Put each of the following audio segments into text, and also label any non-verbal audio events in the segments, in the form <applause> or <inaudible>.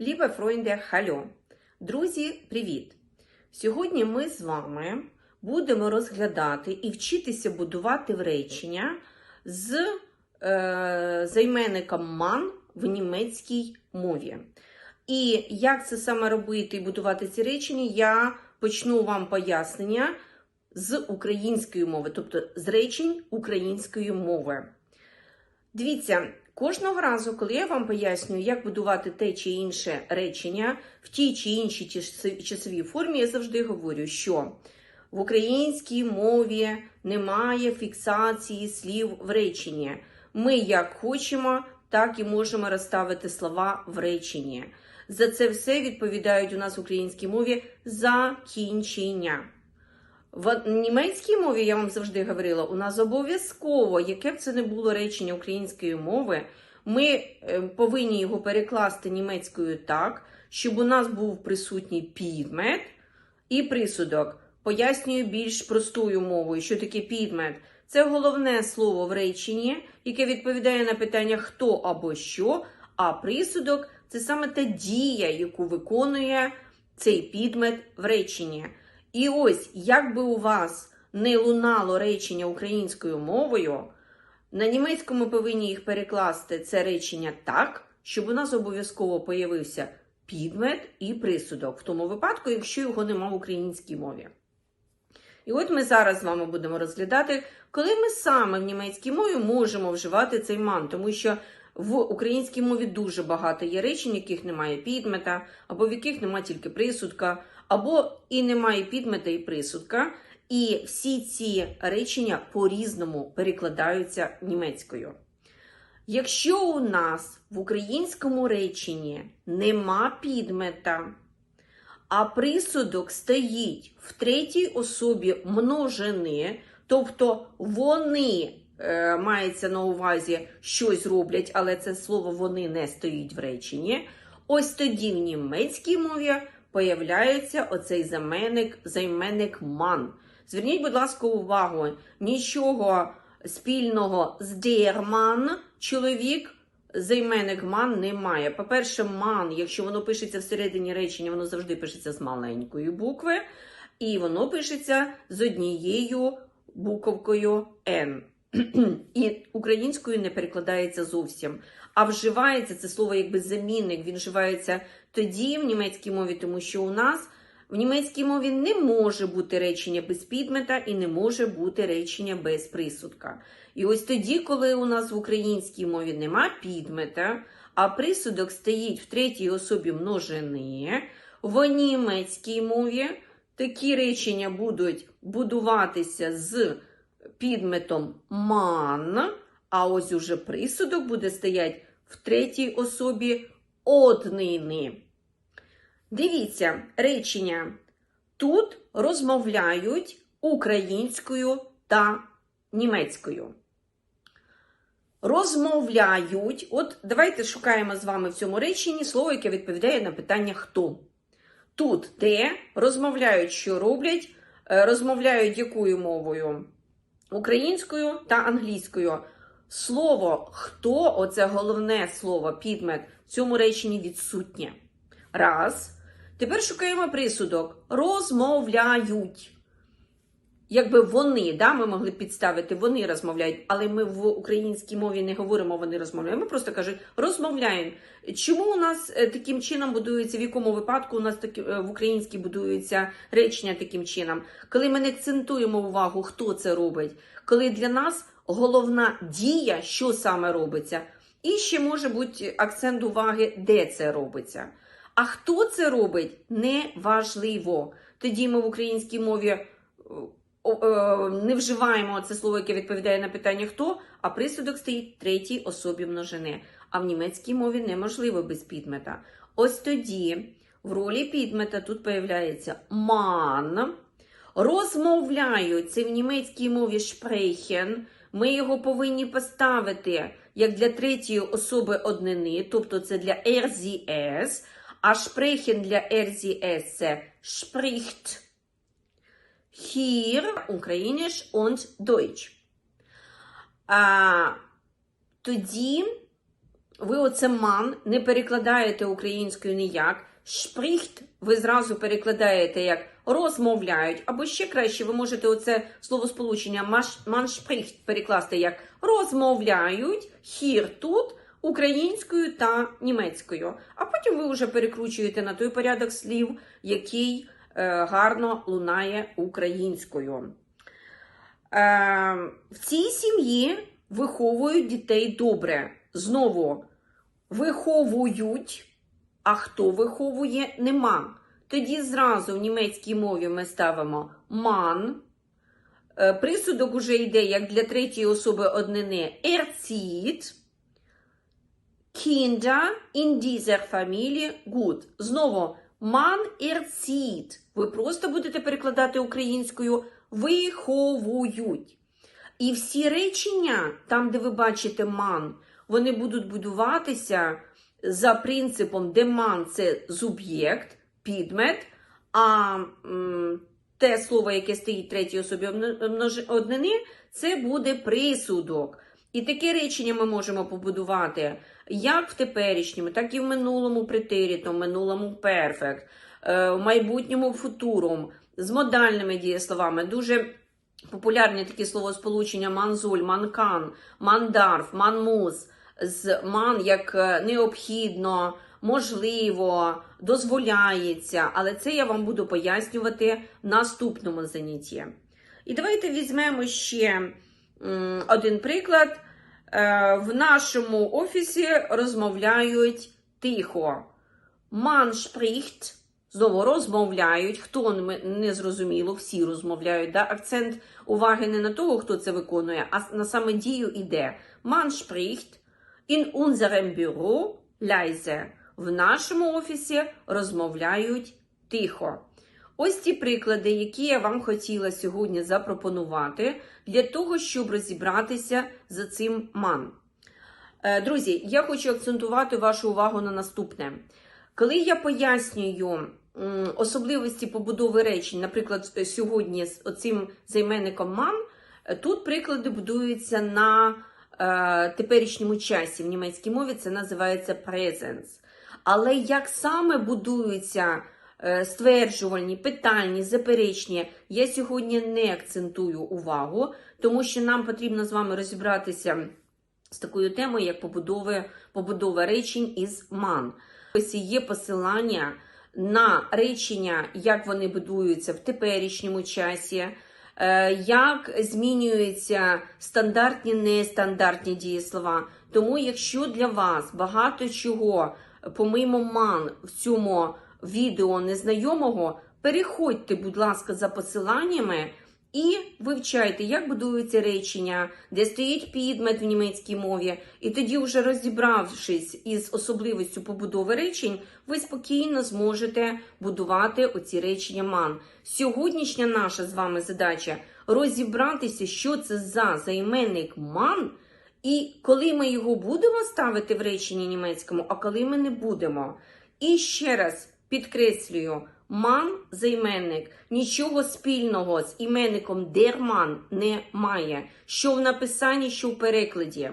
Лібе Фройнде, хальо! Друзі, привіт! Сьогодні ми з вами будемо розглядати і вчитися будувати речення з е, займенником ман в німецькій мові. І як це саме робити і будувати ці речення, я почну вам пояснення з української мови, тобто з речень української мови. Дивіться, кожного разу, коли я вам пояснюю, як будувати те чи інше речення в тій чи іншій часовій формі, я завжди говорю, що в українській мові немає фіксації слів в реченні. Ми як хочемо, так і можемо розставити слова в реченні. За це все відповідають у нас в українській мові закінчення. В німецькій мові я вам завжди говорила, у нас обов'язково, яке б це не було речення української мови, ми е, повинні його перекласти німецькою так, щоб у нас був присутній підмет і присудок. Пояснюю більш простою мовою, що таке підмет. Це головне слово в реченні, яке відповідає на питання хто або що, а присудок це саме та дія, яку виконує цей підмет в реченні. І ось, як би у вас не лунало речення українською мовою, на німецькому повинні їх перекласти це речення так, щоб у нас обов'язково появився підмет і присудок, в тому випадку, якщо його нема в українській мові. І от ми зараз з вами будемо розглядати, коли ми саме в німецькій мові можемо вживати цей ман, тому що в українській мові дуже багато є речень, в яких немає підмета, або в яких немає тільки присудка, або і немає підмета і присудка. І всі ці речення по-різному перекладаються німецькою. Якщо у нас в українському реченні нема підмета, а присудок стоїть в третій особі множини, тобто вони е, мається на увазі щось роблять, але це слово вони не стоїть в реченні. Ось тоді в німецькій мові появляється оцей заменник, займенник ман. Зверніть, будь ласка, увагу, нічого спільного з Mann, чоловік, займенник ман немає. По-перше, ман, якщо воно пишеться всередині речення, воно завжди пишеться з маленької букви, і воно пишеться з однією буковкою N. <clears throat> І українською не перекладається зовсім. А вживається це слово якби замінник. Він вживається тоді в німецькій мові, тому що у нас в німецькій мові не може бути речення без підмета і не може бути речення без присудка. І ось тоді, коли у нас в українській мові нема підмета, а присудок стоїть в третій особі множини, в німецькій мові такі речення будуть будуватися з підметом ман, а ось уже присудок буде стояти в третій особі однини. Дивіться, речення. Тут розмовляють українською та німецькою. Розмовляють. От давайте шукаємо з вами в цьому реченні слово, яке відповідає на питання хто. Тут де розмовляють, що роблять, Е, розмовляють якою мовою? Українською та англійською. Слово хто, оце головне слово, підмет, в цьому реченні відсутнє. Раз. Тепер шукаємо присудок. Розмовляють. Якби вони, да, ми могли підставити, вони розмовляють, але ми в українській мові не говоримо, вони розмовляють. Ми просто кажуть, розмовляємо. Чому у нас е, таким чином будується, в якому випадку у нас такі, е, в українській будуються речення таким чином? Коли ми не акцентуємо увагу, хто це робить, коли для нас головна дія, що саме робиться, і ще може бути акцент уваги, де це робиться. А хто це робить, не важливо. Тоді ми в українській мові е, не вживаємо це слово, яке відповідає на питання хто, а присудок стоїть третій особі множини. А в німецькій мові неможливо без підмета. Ось тоді в ролі підмета тут появляється ман. Розмовляють це в німецькій мові sprechen. Ми його повинні поставити як для третьої особи однини, тобто це для RZS, а sprechen для RZS це spricht. Hier Україніш und Deutsch. А, тоді ви оце ман не перекладаєте українською ніяк. Шпріхт ви зразу перекладаєте як розмовляють, або ще краще, ви можете оце словосполучення маншпріхт перекласти як розмовляють хір тут українською та німецькою. А потім ви вже перекручуєте на той порядок слів, який гарно лунає українською. Е, в цій сім'ї виховують дітей добре. Знову виховують, а хто виховує, нема. Тоді зразу в німецькій мові ми ставимо ман. Е, Присудок уже йде як для третьої особи однини erzieht. Kinder in dieser Familie gut. Знову man erzieht. Ви просто будете перекладати українською виховують. І всі речення, там, де ви бачите ман, вони будуть будуватися за принципом, де ман це суб'єкт, підмет, а м, те слово, яке стоїть третій особі однини, це буде присудок. І таке речення ми можемо побудувати як в теперішньому, так і в минулому претерітом, минулому перфект, е, в майбутньому футурум, з модальними дієсловами. Дуже популярні такі словосполучення манзуль, манкан, мандарф, манмуз, з ман як е, необхідно, можливо, дозволяється. Але це я вам буду пояснювати в наступному занятті. І давайте візьмемо ще один приклад. Е, В нашому офісі розмовляють тихо. Man spricht, знову розмовляють. Хто не- зрозуміло, всі розмовляють. Да? Акцент уваги не на того, хто це виконує, а на саме дію іде. Man spricht in unserem Büro leise. В нашому офісі розмовляють тихо. Ось ті приклади, які я вам хотіла сьогодні запропонувати для того, щоб розібратися за цим ман. Е, Друзі, я хочу акцентувати вашу увагу на наступне. Коли я пояснюю особливості побудови речень, наприклад, е, сьогодні з оцим займенником ман, е, тут приклади будуються на теперішньому часі. В німецькій мові це називається presence. Але як саме будуються стверджувальні, питальні, заперечні, я сьогодні не акцентую увагу, тому що нам потрібно з вами розібратися з такою темою, як побудови, побудова речень із ман. Ось є посилання на речення, як вони будуються в теперішньому часі, е, як змінюються стандартні, нестандартні дієслова. Тому, якщо для вас багато чого, помимо ман в цьому відео незнайомого, переходьте, будь ласка, за посиланнями. І вивчайте, як будуються речення, де стоїть підмет в німецькій мові. І тоді, вже розібравшись із особливістю побудови речень, ви спокійно зможете будувати оці речення ман. Сьогоднішня наша з вами задача розібратися, що це за займенник ман, і коли ми його будемо ставити в реченні німецькому, а коли ми не будемо. І ще раз підкреслюю. Ман займенник нічого спільного з іменником дерман не має. Що в написанні, що в перекладі.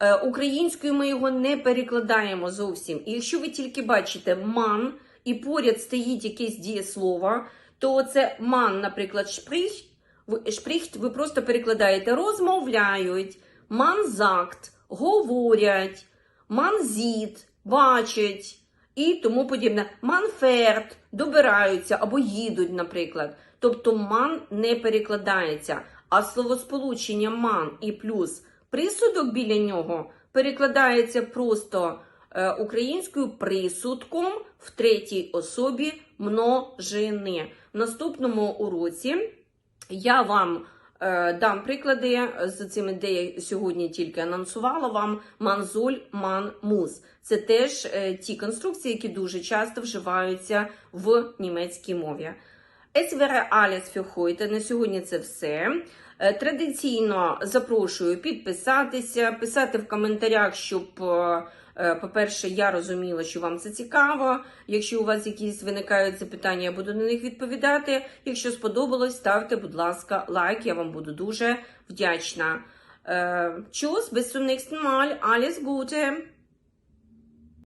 Е, українською ми його не перекладаємо зовсім. І якщо ви тільки бачите ман і поряд стоїть якесь дієслово, то це ман, наприклад, шпріхт, ви- шпріхт ви просто перекладаєте розмовляють, манзакт, говорять, манзіт, бачать і тому подібне. Манферт добираються або їдуть, наприклад. Тобто ман не перекладається, а словосполучення ман і плюс присудок біля нього перекладається просто е, українською присудком в третій особі множини. В наступному уроці я вам дам приклади з цими, де я сьогодні тільки анонсувала вам манзоль, ман, муз. Це теж е, ті конструкції, які дуже часто вживаються в німецькій мові. Es wäre alles für heute. На сьогодні це все. Е, Традиційно запрошую підписатися, писати в коментарях, щоб, е, е, по-перше, я розуміла, що вам це цікаво. Якщо у вас якісь виникають запитання, я буду на них відповідати. Якщо сподобалось, ставте, будь ласка, лайк, я вам буду дуже вдячна. Е, bis zum nächsten Mal. Alles Gute!